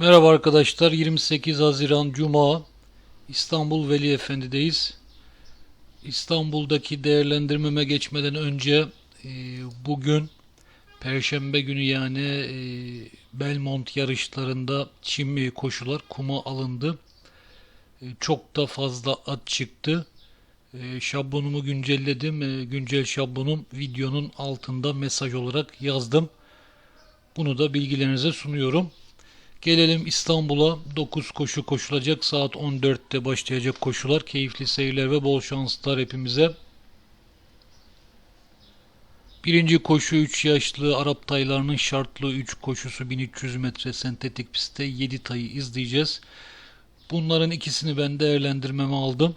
Merhaba arkadaşlar. 28 Haziran Cuma İstanbul Veli Efendi'deyiz. İstanbul'daki değerlendirmeme geçmeden önce e, bugün Perşembe günü yani e, Belmont yarışlarında çim koşular kuma alındı. E, çok da fazla at çıktı. Şablonumu güncelledim. Güncel şablonum videonun altında mesaj olarak yazdım. Bunu da bilgilerinize sunuyorum. Gelelim İstanbul'a. 9 koşu koşulacak. Saat 14'te başlayacak koşular. Keyifli seyirler ve bol şanslar hepimize. Birinci koşu 3 yaşlı Arap taylarının şartlı 3 koşusu 1300 metre sentetik pistte 7 tayı izleyeceğiz. Bunların ikisini ben değerlendirmeme aldım.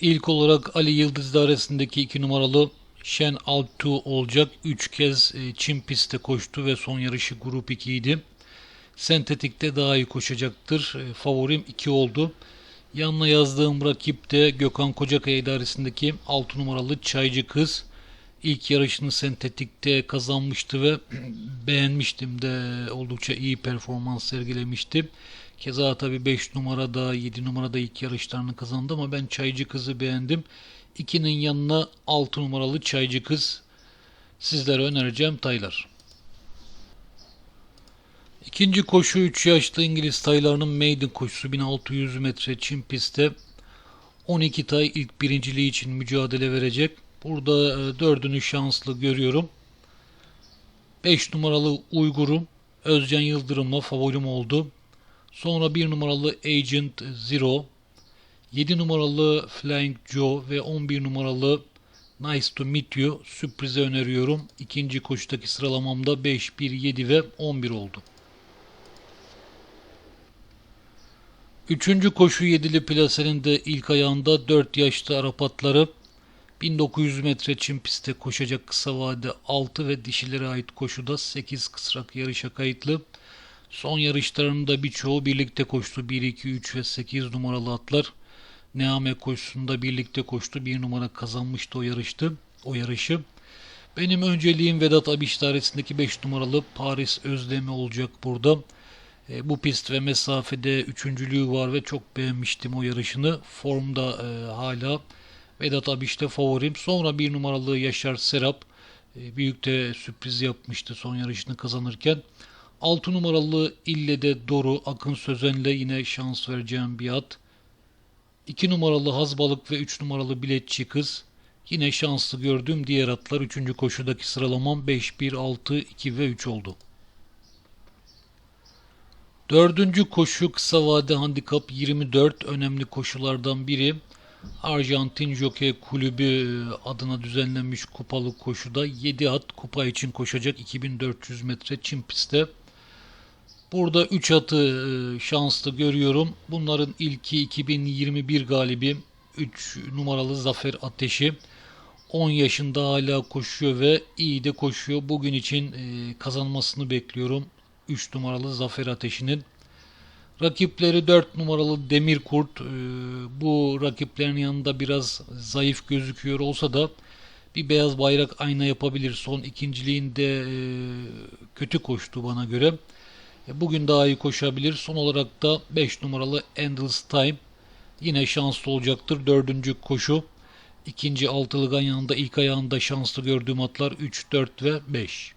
İlk olarak Ali Yıldız dairesindeki 2 numaralı Şen Altu olacak. 3 kez e, Çin pistte koştu ve son yarışı grup 2 idi. Sentetikte daha iyi koşacaktır. E, Favorim 2 oldu. Yanına yazdığım rakip de Gökhan Kocakaya idaresindeki 6 numaralı Çaycı Kız. İlk yarışını sentetikte kazanmıştı ve beğenmiştim de oldukça iyi performans sergilemişti. Keza tabi 5 numarada 7 numarada ilk yarışlarını kazandı ama ben Çaycı Kız'ı beğendim. 2'nin yanına 6 numaralı Çaycı Kız sizlere önereceğim taylar. İkinci koşu 3 yaşlı İngiliz taylarının maiden koşusu 1600 metre Çin pistte 12 tay ilk birinciliği için mücadele verecek. Burada e, dördünü şanslı görüyorum. 5 numaralı Uygur'um Özcan Yıldırım'la favorim oldu. Sonra 1 numaralı Agent Zero, 7 numaralı Flying Joe ve 11 numaralı Nice to Meet You sürprize öneriyorum. İkinci koşudaki sıralamamda 5, 1, 7 ve 11 oldu. Üçüncü koşu yedili plasenin de ilk ayağında 4 yaşlı Arap atları 1900 metre çim pistte koşacak kısa vade 6 ve dişilere ait koşuda 8 kısrak yarışa kayıtlı. Son yarışlarında birçoğu birlikte koştu. 1, 2, 3 ve 8 numaralı atlar. Neame koşusunda birlikte koştu. 1 numara kazanmıştı o yarıştı. O yarışı. Benim önceliğim Vedat Abiş dairesindeki 5 numaralı Paris Özlemi olacak burada. E, bu pist ve mesafede üçüncülüğü var ve çok beğenmiştim o yarışını. Formda e, hala Vedat Abiş'te favorim. Sonra bir numaralı Yaşar Serap e, büyük de sürpriz yapmıştı son yarışını kazanırken. 6 numaralı İlle'de Doru Akın Sözen'le yine şans vereceğim bir at. 2 numaralı Hazbalık ve 3 numaralı Biletçi Kız. Yine şanslı gördüğüm diğer atlar 3. koşudaki sıralamam 5, 1, 6, 2 ve 3 oldu. Dördüncü koşu kısa vade handikap 24 önemli koşulardan biri. Arjantin Jockey Kulübü e, adına düzenlenmiş kupalı koşuda 7 at kupa için koşacak 2400 metre çim pistte. Burada 3 atı e, şanslı görüyorum. Bunların ilki 2021 galibi 3 numaralı Zafer Ateşi. 10 yaşında hala koşuyor ve iyi de koşuyor. Bugün için e, kazanmasını bekliyorum. 3 numaralı Zafer Ateşi'nin. Rakipleri 4 numaralı Demir Kurt. E, bu rakiplerin yanında biraz zayıf gözüküyor olsa da bir beyaz bayrak ayna yapabilir. Son ikinciliğinde kötü koştu bana göre. E, bugün daha iyi koşabilir. Son olarak da 5 numaralı Endless Time yine şanslı olacaktır. Dördüncü koşu. ikinci altılıgan yanında ilk ayağında şanslı gördüğüm atlar 3, 4 ve 5.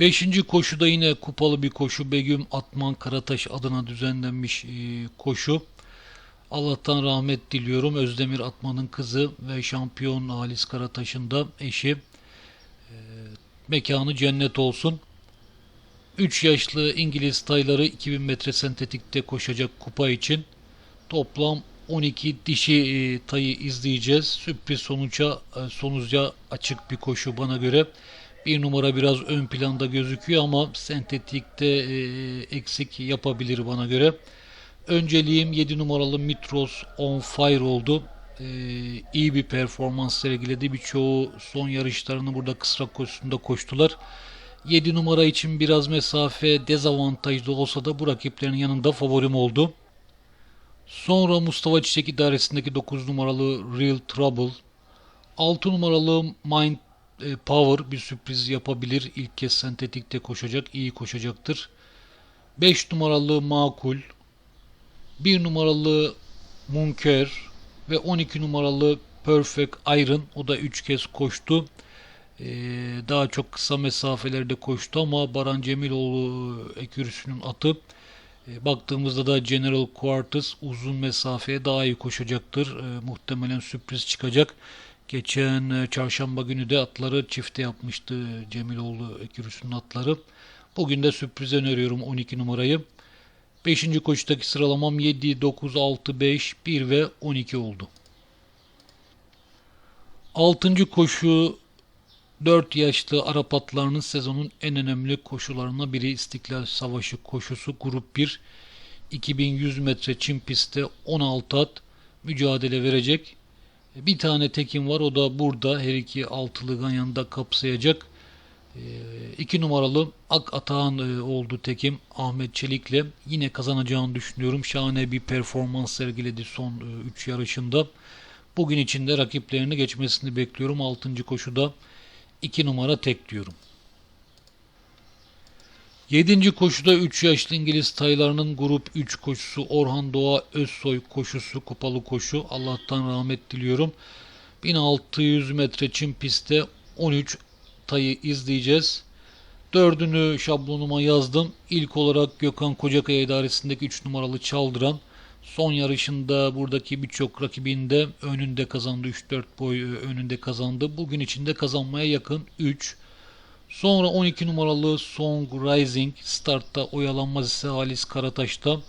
Beşinci koşuda yine kupalı bir koşu. Begüm Atman Karataş adına düzenlenmiş e, koşu. Allah'tan rahmet diliyorum. Özdemir Atman'ın kızı ve şampiyon Halis Karataş'ın da eşi. E, mekanı cennet olsun. 3 yaşlı İngiliz tayları 2000 metre sentetikte koşacak kupa için toplam 12 dişi e, tayı izleyeceğiz. Sürpriz sonuca sonuca açık bir koşu bana göre. Bir numara biraz ön planda gözüküyor ama sentetikte e, eksik yapabilir bana göre. Önceliğim 7 numaralı Mitros on fire oldu. Ee, iyi bir performans sergiledi. Birçoğu son yarışlarını burada kısrak koşusunda koştular. 7 numara için biraz mesafe dezavantajlı olsa da bu rakiplerin yanında favorim oldu. Sonra Mustafa Çiçek idaresindeki 9 numaralı Real Trouble, 6 numaralı Mind e, Power bir sürpriz yapabilir. İlk kez sentetikte koşacak. iyi koşacaktır. 5 numaralı Makul. 1 numaralı Munker ve 12 numaralı Perfect Iron. O da 3 kez koştu. Ee, daha çok kısa mesafelerde koştu ama Baran Cemiloğlu ekürüsünün atı e, baktığımızda da General Quartus uzun mesafeye daha iyi koşacaktır. E, muhtemelen sürpriz çıkacak. Geçen e, çarşamba günü de atları çifte yapmıştı Cemiloğlu ekürüsünün atları. Bugün de sürpriz öneriyorum 12 numarayı. 5. koşudaki sıralamam 7, 9, 6, 5, 1 ve 12 oldu. 6. koşu 4 yaşlı Arap atlarının sezonun en önemli koşularına biri İstiklal Savaşı koşusu Grup 1. 2100 metre çim pistte 16 at mücadele verecek. Bir tane tekim var o da burada her iki altılı yanında kapsayacak. 2 ee, numaralı Ak Atağan e, oldu tekim Ahmet Çelik'le yine kazanacağını düşünüyorum. Şahane bir performans sergiledi son 3 e, yarışında. Bugün içinde rakiplerini geçmesini bekliyorum. 6. koşuda 2 numara tek diyorum. 7. koşuda 3 yaşlı İngiliz taylarının grup 3 koşusu Orhan Doğa Özsoy koşusu kupalı koşu. Allah'tan rahmet diliyorum. 1600 metre çim pistte 13 tayı izleyeceğiz. Dördünü şablonuma yazdım. İlk olarak Gökhan Kocakaya idaresindeki 3 numaralı Çaldıran. Son yarışında buradaki birçok rakibinde önünde kazandı. 3-4 boy önünde kazandı. Bugün içinde kazanmaya yakın 3. Sonra 12 numaralı Song Rising startta oyalanmaz ise Halis Karataş'ta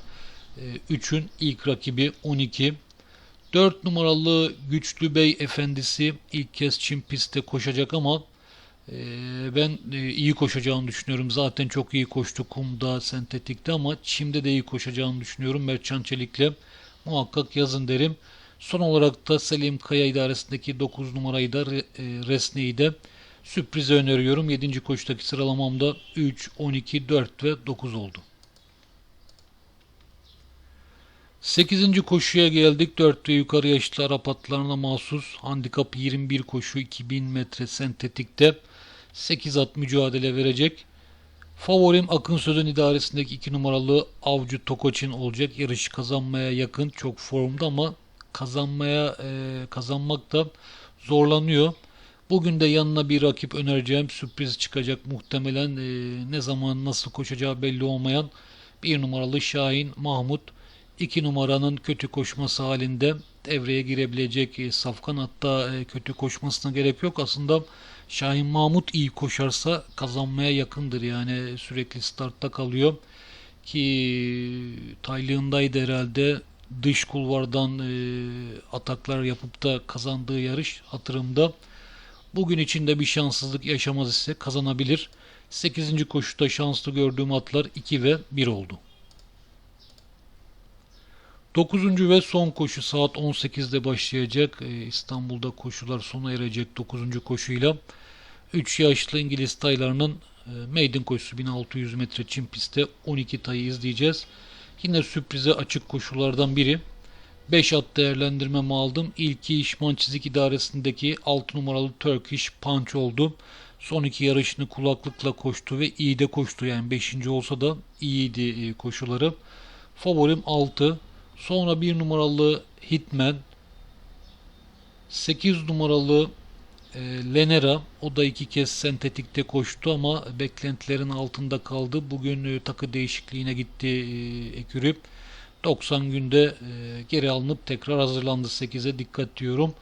3'ün ilk rakibi 12. 4 numaralı Güçlü Bey Efendisi ilk kez Çin pistte koşacak ama ee, ben e, iyi koşacağını düşünüyorum. Zaten çok iyi koştu kumda, sentetikte ama çimde de iyi koşacağını düşünüyorum. Mertcan Çelik'le muhakkak yazın derim. Son olarak da Selim Kaya idaresindeki 9 numarayı da e, Resne'yi de sürprize öneriyorum. 7. koşudaki sıralamamda 3, 12, 4 ve 9 oldu. 8. koşuya geldik. 4 ve yukarı yaşlı Arap atlarına mahsus handikap 21 koşu 2000 metre sentetikte 8 at mücadele verecek. Favorim Akın Sözün idaresindeki 2 numaralı Avcı Tokoçin olacak. Yarışı kazanmaya yakın. Çok formda ama kazanmaya e, kazanmak da zorlanıyor. Bugün de yanına bir rakip önereceğim. Sürpriz çıkacak muhtemelen. E, ne zaman nasıl koşacağı belli olmayan bir numaralı Şahin Mahmut. 2 numaranın kötü koşması halinde devreye girebilecek e, Safkan hatta e, kötü koşmasına gerek yok. Aslında Şahin Mahmut iyi koşarsa kazanmaya yakındır. Yani sürekli startta kalıyor. Ki taylığındaydı herhalde. Dış kulvardan e, ataklar yapıp da kazandığı yarış hatırımda. Bugün içinde bir şanssızlık yaşamaz ise kazanabilir. 8. koşuda şanslı gördüğüm atlar 2 ve 1 oldu. 9. ve son koşu saat 18'de başlayacak. Ee, İstanbul'da koşular sona erecek 9. koşuyla. 3 yaşlı İngiliz taylarının e, maiden koşusu 1600 metre çim pistte 12 tayı izleyeceğiz. Yine sürprize açık koşulardan biri. 5 at değerlendirmemi aldım. İlki İşman Çizik İdaresi'ndeki 6 numaralı Turkish Punch oldu. Son iki yarışını kulaklıkla koştu ve iyi de koştu. Yani 5. olsa da iyiydi e, koşuları. Favorim 6. Sonra bir numaralı Hitman. 8 numaralı e, Lenera. O da iki kez sentetikte koştu ama beklentilerin altında kaldı. Bugün e, takı değişikliğine gitti e, Ekürü. 90 günde e, geri alınıp tekrar hazırlandı 8'e dikkat diyorum.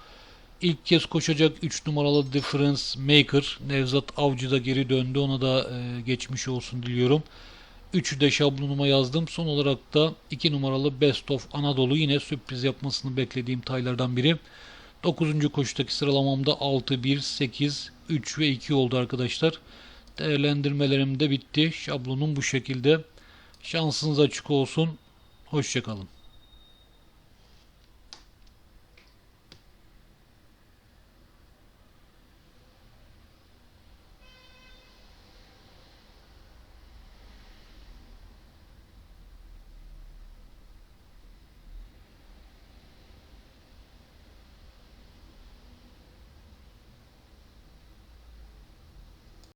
İlk kez koşacak 3 numaralı Difference Maker Nevzat Avcı da geri döndü. Ona da e, geçmiş olsun diliyorum. Üçü de şablonuma yazdım. Son olarak da 2 numaralı Best of Anadolu yine sürpriz yapmasını beklediğim taylardan biri. 9. koşudaki sıralamamda 6, 1, 8, 3 ve 2 oldu arkadaşlar. Değerlendirmelerim de bitti. Şablonum bu şekilde. Şansınız açık olsun. Hoşçakalın.